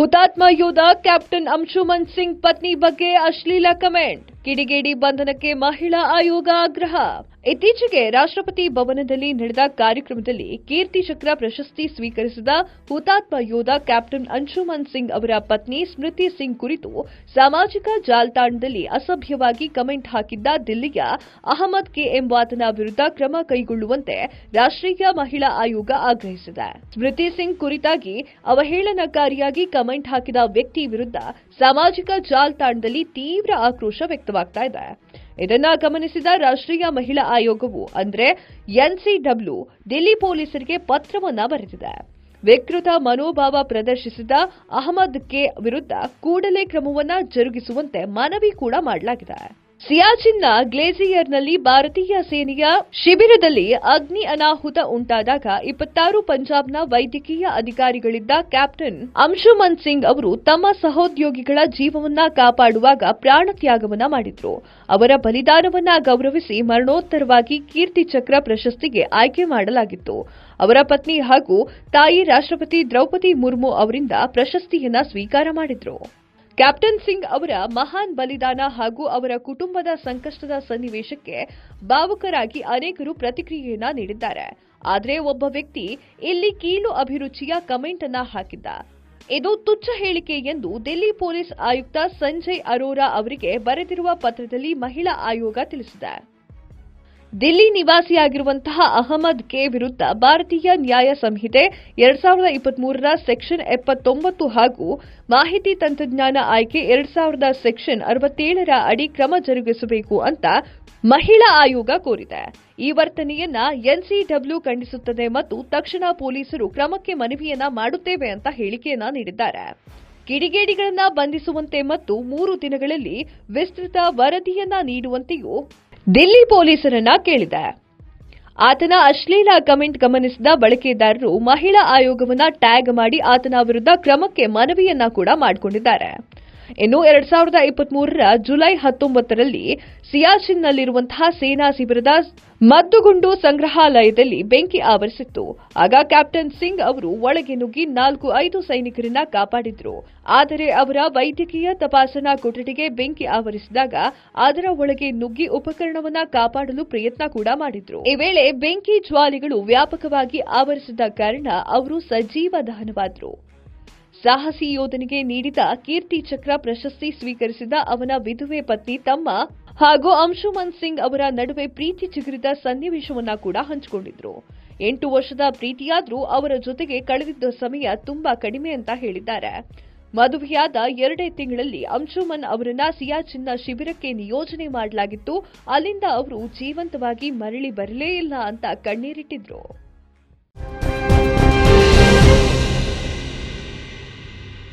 ಹುತಾತ್ಮ ಯೋಧ ಕ್ಯಾಪ್ಟನ್ ಅಂಶುಮನ್ ಸಿಂಗ್ ಪತ್ನಿ ಬಗ್ಗೆ ಅಶ್ಲೀಲ ಕಮೆಂಟ್ ಕಿಡಿಗೇಡಿ ಬಂಧನಕ್ಕೆ ಮಹಿಳಾ ಆಯೋಗ ಆಗ್ರಹ. ಇತ್ತೀಚೆಗೆ ರಾಷ್ಟ್ರಪತಿ ಭವನದಲ್ಲಿ ನಡೆದ ಕಾರ್ಯಕ್ರಮದಲ್ಲಿ ಕೀರ್ತಿ ಚಕ್ರ ಪ್ರಶಸ್ತಿ ಸ್ವೀಕರಿಸಿದ ಹುತಾತ್ಮ ಯೋಧ ಕ್ಯಾಪ್ಟನ್ ಅಂಶುಮನ್ ಸಿಂಗ್ ಅವರ ಪತ್ನಿ ಸ್ಮೃತಿ ಸಿಂಗ್ ಕುರಿತು ಸಾಮಾಜಿಕ ಜಾಲತಾಣದಲ್ಲಿ ಅಸಭ್ಯವಾಗಿ ಕಮೆಂಟ್ ಹಾಕಿದ್ದ ದಿಲ್ಲಿಯ ಅಹಮದ್ ಕೆ ಎಂಬಾತನ ವಿರುದ್ಧ ಕ್ರಮ ಕೈಗೊಳ್ಳುವಂತೆ ರಾಷ್ಟ್ರೀಯ ಮಹಿಳಾ ಆಯೋಗ ಆಗ್ರಹಿಸಿದೆ. ಸ್ಮೃತಿ ಸಿಂಗ್ ಕುರಿತಾಗಿ ಅವಹೇಳನಕಾರಿಯಾಗಿ ಕಮೆಂಟ್ ಹಾಕಿದ ವ್ಯಕ್ತಿ ವಿರುದ್ಧ ಸಾಮಾಜಿಕ ಜಾಲತಾಣದಲ್ಲಿ ತೀವ್ರ ಆಕ್ರೋಶ ವ್ಯಕ್ತವಾಗ್ತಾ ಇದೆ. ಇದನ್ನ ಗಮನಿಸಿದ ರಾಷ್ಟ್ರೀಯ ಮಹಿಳಾ ಆಯೋಗವು ಅಂದ್ರೆ ಎನ್ಸಿಡಬ್ಲ್ಯೂ ದಿಲ್ಲಿ ಪೊಲೀಸರಿಗೆ ಪತ್ರವನ್ನ ಬರೆದಿದೆ. ವಿಕೃತ ಮನೋಭಾವ ಪ್ರದರ್ಶಿಸಿದ ಅಹಮದ್ ಕೆ ವಿರುದ್ಧ ಕೂಡಲೇ ಕ್ರಮವನ್ನ ಜರುಗಿಸುವಂತೆ ಮನವಿ ಕೂಡ ಮಾಡಲಾಗಿದೆ. ಸಿಯಾಚಿನ್ನ ಗ್ಲೇಸಿಯರ್ನಲ್ಲಿ ಭಾರತೀಯ ಸೇನೆಯ ಶಿಬಿರದಲ್ಲಿ ಅಗ್ನಿ ಅನಾಹುತ ಉಂಟಾದಾಗ ಇಪ್ಪತ್ತಾರು ಪಂಜಾಬ್ನ ವೈದ್ಯಕೀಯ ಅಧಿಕಾರಿಗಳಿದ್ದ ಕ್ಯಾಪ್ಟನ್ ಅಂಶುಮನ್ ಸಿಂಗ್ ಅವರು ತಮ್ಮ ಸಹೋದ್ಯೋಗಿಗಳ ಜೀವವನ್ನ ಕಾಪಾಡುವಾಗ ಪ್ರಾಣತ್ಯಾಗವನ್ನ ಮಾಡಿದ್ರು. ಅವರ ಬಲಿದಾನವನ್ನ ಗೌರವಿಸಿ ಮರಣೋತ್ತರವಾಗಿ ಕೀರ್ತಿ ಚಕ್ರ ಪ್ರಶಸ್ತಿಗೆ ಆಯ್ಕೆ ಮಾಡಲಾಗಿತ್ತು. ಅವರ ಪತ್ನಿ ಹಾಗೂ ತಾಯಿ ರಾಷ್ಟ್ರಪತಿ ದ್ರೌಪದಿ ಮುರ್ಮು ಅವರಿಂದ ಪ್ರಶಸ್ತಿಯನ್ನ ಸ್ವೀಕಾರ ಮಾಡಿದ್ರು. ಕ್ಯಾಪ್ಟನ್ ಸಿಂಗ್ ಅವರ ಮಹಾನ್ ಬಲಿದಾನ ಹಾಗೂ ಅವರ ಕುಟುಂಬದ ಸಂಕಷ್ಟದ ಸನ್ನಿವೇಶಕ್ಕೆ ಭಾವುಕರಾಗಿ ಅನೇಕರು ಪ್ರತಿಕ್ರಿಯೆಯನ್ನ ನೀಡಿದ್ದಾರೆ. ಆದರೆ ಒಬ್ಬ ವ್ಯಕ್ತಿ ಇಲ್ಲಿ ಕೀಳು ಅಭಿರುಚಿಯ ಕಮೆಂಟ್ ಅನ್ನ ಹಾಕಿದ್ದ. ಇದು ತುಚ್ಛ ಹೇಳಿಕೆ ಎಂದು ದಿಲ್ಲಿ ಪೊಲೀಸ್ ಆಯುಕ್ತ ಸಂಜಯ್ ಅರೋರಾ ಅವರಿಗೆ ಬರೆದಿರುವ ಪತ್ರದಲ್ಲಿ ಮಹಿಳಾ ಆಯೋಗ ತಿಳಿಸಿದೆ. ದಿಲ್ಲಿ ನಿವಾಸಿಯಾಗಿರುವಂತಹ ಅಹಮದ್ ಕೆ ವಿರುದ್ಧ ಭಾರತೀಯ ನ್ಯಾಯ ಸಂಹಿತೆ ಎರಡ್ ಸಾವಿರದ ಇಪ್ಪತ್ಮೂರರ ಸೆಕ್ಷನ್ ಎಪ್ಪತ್ತೊಂಬತ್ತು ಹಾಗೂ ಮಾಹಿತಿ ತಂತ್ರಜ್ಞಾನ ಆಯ್ಕೆ ಎರಡ್ ಸಾವಿರದ ಸೆಕ್ಷನ್ ಅರವತ್ತೇಳರ ಅಡಿ ಕ್ರಮ ಜರುಗಿಸಬೇಕು ಅಂತ ಮಹಿಳಾ ಆಯೋಗ ಕೋರಿದೆ. ಈ ವರ್ತನೆಯನ್ನ ಎನ್ಸಿಡಬ್ಲ್ಯೂ ಖಂಡಿಸುತ್ತದೆ ಮತ್ತು ತಕ್ಷಣ ಪೊಲೀಸರು ಕ್ರಮಕ್ಕೆ ಮನವಿಯನ್ನ ಮಾಡುತ್ತೇವೆ ಅಂತ ಹೇಳಿಕೆಯನ್ನ ನೀಡಿದ್ದಾರೆ. ಕಿಡಿಗೇಡಿಗಳನ್ನ ಬಂಧಿಸುವಂತೆ ಮತ್ತು ಮೂರು ದಿನಗಳಲ್ಲಿ ವಿಸ್ತೃತ ವರದಿಯನ್ನ ನೀಡುವಂತೆಯೂ ದಿಲ್ಲಿ ಪೊಲೀಸರನ್ನ ಕೇಳಿದೆ. ಆತನ ಅಶ್ಲೀಲ ಕಮೆಂಟ್ ಗಮನಿಸಿದ ಬಳಕೆದಾರರು ಮಹಿಳಾ ಆಯೋಗವನ್ನ ಟ್ಯಾಗ್ ಮಾಡಿ ಆತನ ವಿರುದ್ಧ ಕ್ರಮಕ್ಕೆ ಮನವಿಯನ್ನ ಕೂಡ ಮಾಡಿಕೊಂಡಿದ್ದಾರೆ. ಇನ್ನು ಎರಡ್ ಸಾವಿರದ ಇಪ್ಪತ್ಮೂರರ ಜುಲೈ ಹತ್ತೊಂಬತ್ತರಲ್ಲಿ ಸಿಯಾಚಿನ್ನಲ್ಲಿರುವಂತಹ ಸೇನಾ ಶಿಬಿರದ ಮದ್ದುಗುಂಡು ಸಂಗ್ರಹಾಲಯದಲ್ಲಿ ಬೆಂಕಿ ಆವರಿಸಿತ್ತು. ಆಗ ಕ್ಯಾಪ್ಟನ್ ಸಿಂಗ್ ಅವರು ಒಳಗೆ ನುಗ್ಗಿ ನಾಲ್ಕು ಐದು ಸೈನಿಕರನ್ನ ಕಾಪಾಡಿದ್ರು. ಆದರೆ ಅವರ ವೈದ್ಯಕೀಯ ತಪಾಸಣಾ ಕೊಠಡಿಗೆ ಬೆಂಕಿ ಆವರಿಸಿದಾಗ ಅದರ ಒಳಗೆ ನುಗ್ಗಿ ಉಪಕರಣವನ್ನ ಕಾಪಾಡಲು ಪ್ರಯತ್ನ ಕೂಡ ಮಾಡಿದ್ರು. ಈ ವೇಳೆ ಬೆಂಕಿ ಜ್ವಾಲೆಗಳು ವ್ಯಾಪಕವಾಗಿ ಆವರಿಸಿದ ಕಾರಣ ಅವರು ಸಜೀವ ದಹನವಾದ್ರು. ಸಾಹಸಿ ಯೋಧನಿಗೆ ನೀಡಿದ ಕೀರ್ತಿ ಚಕ್ರ ಪ್ರಶಸ್ತಿ ಸ್ವೀಕರಿಸಿದ ಅವನ ವಿಧುವೆ ಪತ್ನಿ ತಮ್ಮ ಹಾಗೂ ಅಂಶುಮನ್ ಸಿಂಗ್ ಅವರ ನಡುವೆ ಪ್ರೀತಿ ಚಿಗುರಿದ ಸನ್ನಿವೇಶವನ್ನ ಕೂಡ ಹಂಚಿಕೊಂಡಿದ್ರು. ಎಂಟು ವರ್ಷದ ಪ್ರೀತಿಯಾದರೂ ಅವರ ಜೊತೆಗೆ ಕಳೆದಿದ್ದ ಸಮಯ ತುಂಬಾ ಕಡಿಮೆ ಅಂತ ಹೇಳಿದ್ದಾರೆ. ಮದುವೆಯಾದ ಎರಡೇ ತಿಂಗಳಲ್ಲಿ ಅಂಶುಮನ್ ಅವರನ್ನ ಸಿಯಾಚಿನ್ನ ಶಿಬಿರಕ್ಕೆ ನಿಯೋಜನೆ ಮಾಡಲಾಗಿತ್ತು. ಅಲ್ಲಿಂದ ಅವರು ಜೀವಂತವಾಗಿ ಮರಳಿ ಬರಲೇ ಇಲ್ಲ ಅಂತ ಕಣ್ಣೀರಿಟ್ಟಿದ್ರು.